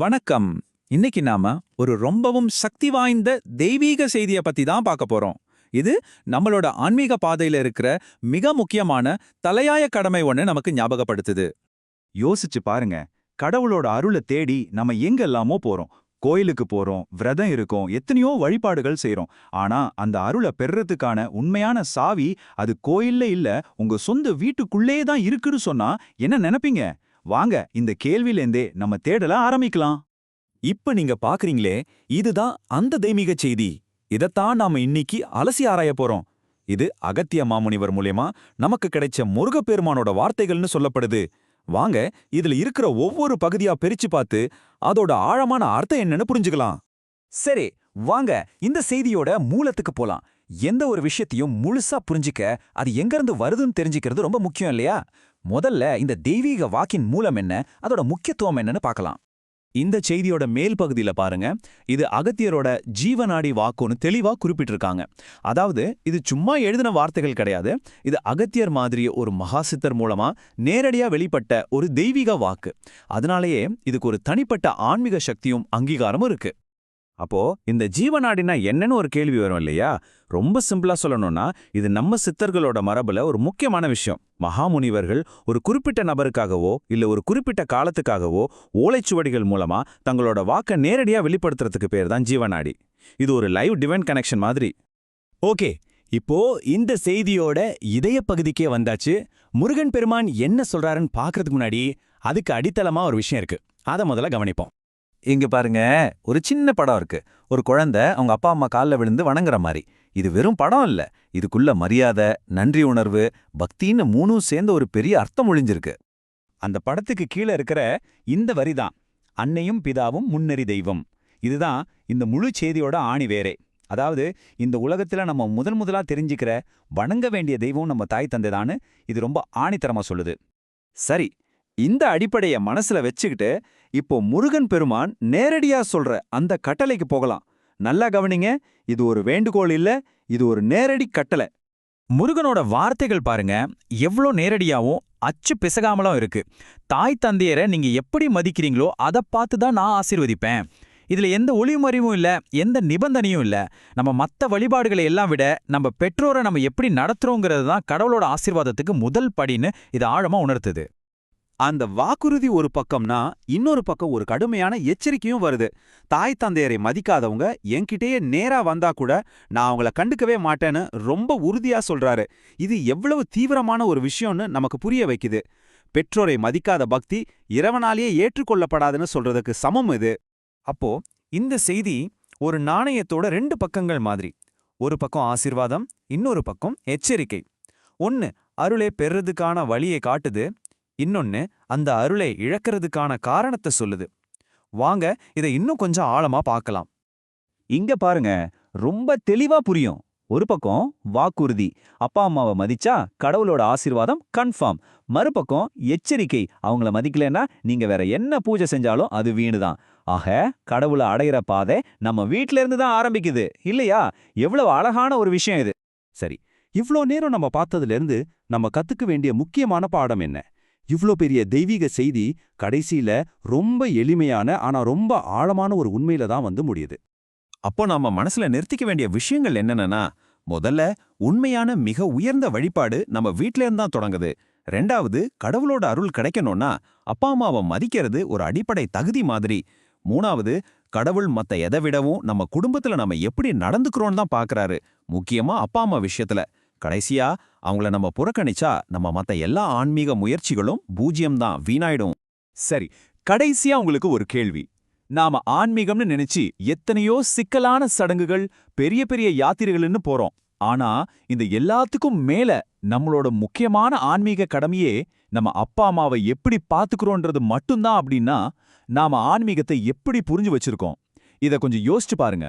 வணக்கம். இன்னைக்கு நாம ஒரு ரொம்பவும் சக்தி வாய்ந்த தெய்வீக செய்தியை பத்தி தான் பார்க்க போறோம். இது நம்மளோட ஆன்மீக பாதையில இருக்கிற மிக முக்கியமான தலையாய கடமை ஒண்ணு நமக்கு ஞாபகப்படுத்துது. யோசிச்சு பாருங்க. கடவுளோட அருளை தேடி நம்ம எங்கெல்லாமோ போறோம். கோயிலுக்கு போறோம் விரதம் இருக்கோம் எத்தனையோ வழிபாடுகள் செய்யறோம் ஆனா அந்த அருளை பெறுறதுக்கான உண்மையான சாவி அது கோயில்ல இல்ல உங்க சொந்த வீட்டுக்குள்ளேயே தான் இருக்குன்னு சொன்னா என்ன நினைப்பீங்க? வாங்க இந்த கேள்வியிலேந்தே நம்ம தேடல ஆரம்பிக்கலாம். இப்ப நீங்க பாக்குறீங்களே இதுதான் அந்த தெய்வீக செய்தி. இதத்தான் நாம இன்னைக்கு அலசி ஆராய போறோம். இது அகத்திய மாமுனிவர் மூலியமா நமக்கு கிடைச்ச முருகப்பெருமானோட வார்த்தைகள்னு சொல்லப்படுது. வாங்க இதுல இருக்கிற ஒவ்வொரு பகுதியா பிரிச்சு பார்த்து அதோட ஆழமான அர்த்தம் என்னன்னு புரிஞ்சுக்கலாம். சரி வாங்க இந்த செய்தியோட மூலத்துக்கு போலாம். எந்த ஒரு விஷயத்தையும் முழுசா புரிஞ்சிக்க அது எங்கிருந்து வருதுன்னு தெரிஞ்சுக்கிறது ரொம்ப முக்கியம் இல்லையா? முதல்ல இந்த தெய்வீக வாக்கின் மூலம் என்ன அதோட முக்கியத்துவம் என்னன்னு பார்க்கலாம். இந்த செய்தியோட மேல் பகுதியில் பாருங்க. இது அகத்தியரோட ஜீவநாடி வாக்குன்னு தெளிவா குறிப்பிட்டிருக்காங்க. அதாவது இது சும்மா எழுதின வார்த்தைகள் கிடையாது. இது அகத்தியர் மாதிரி ஒரு மகாசித்தர் மூலமா நேரடியா வெளிப்பட்ட ஒரு தெய்வீக வாக்கு. அதனாலேயே இதுக்கு ஒரு தனிப்பட்ட ஆன்மீக சக்தியும் அங்கீகாரமும் இருக்கு. அப்போ இந்த ஜீவநாடினா என்னன்னு ஒரு கேள்வி வரும் இல்லையா? ரொம்ப சிம்பிளா சொல்லணும்னா இது நம்ம சித்தர்களோட மரபுல ஒரு முக்கியமான விஷயம். மகாமுனிவர்கள் ஒரு குறிப்பிட்ட நபருக்காகவோ இல்ல ஒரு குறிப்பிட்ட காலத்துக்காகவோ ஓலைச்சுவடிகள் மூலமா தங்களோட வாக்க நேரடியா வெளிப்படுத்துறதுக்கு பேர் தான் ஜீவநாடி. இது ஒரு லைவ் டிவைன் கனெக்ஷன் மாதிரி. ஓகே இப்போ இந்த செய்தியோட இதய பகுதிக்கே வந்தாச்சு. முருகன் பெருமான் என்ன சொல்றாருன்னு பாக்குறதுக்கு முன்னாடி அதுக்கு அடித்தளமா ஒரு விஷயம் இருக்கு. அதை முதல்ல கவனிப்போம். இங்க பாருங்க ஒரு சின்ன படம் இருக்கு. ஒரு குழந்தை அவங்க அப்பா அம்மா கால்ல விழுந்து வணங்குற மாதிரி இது வெறும் படம் இல்ல. இதுக்குள்ள மரியாதை நன்றி உணர்வு பக்தின்னு மூணும் சேர்ந்த ஒரு பெரிய அர்த்தம் ஒழிஞ்சிருக்கு. அந்த படத்துக்கு கீழே இருக்கிற இந்த வரிதான் அன்னையும் பிதாவும் முன்னறி தெய்வம் இதுதான் இந்த முழு செய்தியோட ஆணி வேறே அதாவது இந்த உலகத்துல நம்ம முதன் முதலா தெரிஞ்சுக்கிற வணங்க வேண்டிய தெய்வம் நம்ம தாய் தந்தைதான்னு இது ரொம்ப ஆணித்தரமா சொல்லுது. சரி இந்த அடிப்படைய மனசுல வச்சுக்கிட்டு இப்போ முருகன் பெருமான் நேரடியா சொல்ற அந்த கட்டளைக்கு போகலாம். நல்லா கவனிங்க இது ஒரு வேண்டுகோள் இல்ல இது ஒரு நேரடி கட்டளை. முருகனோட வார்த்தைகள் பாருங்க எவ்வளோ நேரடியாவும் அச்சு பிசகாமலும் இருக்கு. தாய் தந்தையரை நீங்க எப்படி மதிக்கிறீங்களோ அதை பார்த்து தான் நான் ஆசீர்வதிப்பேன். இதுல எந்த ஒளிமறிவும் இல்ல எந்த நிபந்தனையும் இல்ல. நம்ம மத்த வழிபாடுகளை எல்லாம் விட நம்ம பெற்றோரை நம்ம எப்படி நடத்துறோங்கிறது தான் கடவுளோட ஆசீர்வாதத்துக்கு முதல் படின்னு இது ஆழமா உணர்த்துது. அந்த வாக்குறுதி ஒரு பக்கம்னா இன்னொரு பக்கம் ஒரு கடுமையான எச்சரிக்கையும் வருது. தாய் தந்தையரை மதிக்காதவங்க என்கிட்டயே நேரா வந்தா கூட நான் அவங்கள கண்டுக்கவே மாட்டேன்னு ரொம்ப உறுதியா சொல்றாரு. இது எவ்வளவு தீவிரமான ஒரு விஷயம்னு நமக்கு புரிய வைக்குது. பெற்றோரை மதிக்காத பக்தி இரவனாலேயே ஏற்றுக்கொள்ளப்படாதுன்னு சொல்றதுக்கு சமம் இது. அப்போ இந்த செய்தி ஒரு நாணயத்தோட ரெண்டு பக்கங்கள் மாதிரி. ஒரு பக்கம் ஆசீர்வாதம் இன்னொரு பக்கம் எச்சரிக்கை. ஒன்னு அருளை பெறதுக்கான வழியை காட்டுது. இன்னொன்னு அந்த அருளை இழக்கிறதுக்கான காரணத்தை சொல்லுது. வாங்க இதை இன்னும் கொஞ்சம் ஆழமா பார்க்கலாம். இங்க பாருங்க ரொம்ப தெளிவா புரியும். ஒரு பக்கம் வாக்குறுதி அப்பா அம்மாவை மதிச்சா கடவுளோட ஆசீர்வாதம் கன்ஃபார்ம் மறுபக்கம் எச்சரிக்கை அவங்கள மதிக்கலன்னா நீங்க வேற என்ன பூஜை செஞ்சாலும் அது வீணுதான். ஆக கடவுளை அடையிற பாதை நம்ம வீட்ல இருந்து தான் ஆரம்பிக்குது. இல்லையா? எவ்வளவு அழகான ஒரு விஷயம் இது. சரி இவ்ளோ நேரம் நம்ம பார்த்ததுல இருந்து நம்ம கத்துக்க வேண்டிய முக்கியமான பாடம் என்ன? இவ்ளோ பெரிய தெய்வீக செய்தி கடைசியில ரொம்ப எளிமையான ஆனா ரொம்ப ஆழமான ஒரு உண்மையில தான் வந்து முடியுது. அப்போ நாம மனசுல நிறுத்திக்க வேண்டிய விஷயங்கள் என்னென்னா முதல்ல உண்மையான மிக உயர்ந்த வழிபாடு நம்ம வீட்ல இருந்தான் தொடங்குது. ரெண்டாவது கடவுளோட அருள் கிடைக்கணும்னா அப்பா அம்மாவை மதிக்கிறது ஒரு அடிப்படை தகுதி மாதிரி. மூணாவது கடவுள் மத்த எதை விடவும் நம்ம குடும்பத்துல நம்ம எப்படி நடந்துக்கிறோன்னு தான் பாக்குறாரு. முக்கியமா அப்பா அம்மா விஷயத்துல. கடைசியா அவங்கள நம்ம புறக்கணிச்சா நம்ம மத்த எல்லா ஆன்மீக முயற்சிகளும் பூஜ்யம்தான் வீணாயிடும். சரி கடைசியா உங்களுக்கு ஒரு கேள்வி. நாம ஆன்மீகம்னு நினைச்சு எத்தனையோ சிக்கலான சடங்குகள் பெரிய பெரிய யாத்திரைகள்னு போறோம். ஆனா இந்த எல்லாத்துக்கும் மேல நம்மளோட முக்கியமான ஆன்மீக கடமையே நம்ம அப்பா அம்மாவை எப்படி பாத்துக்கிறோன்றது மட்டும்தான் அப்படின்னா நாம ஆன்மீகத்தை எப்படி புரிஞ்சு வச்சிருக்கோம். இத கொஞ்சம் யோசிச்சு பாருங்க.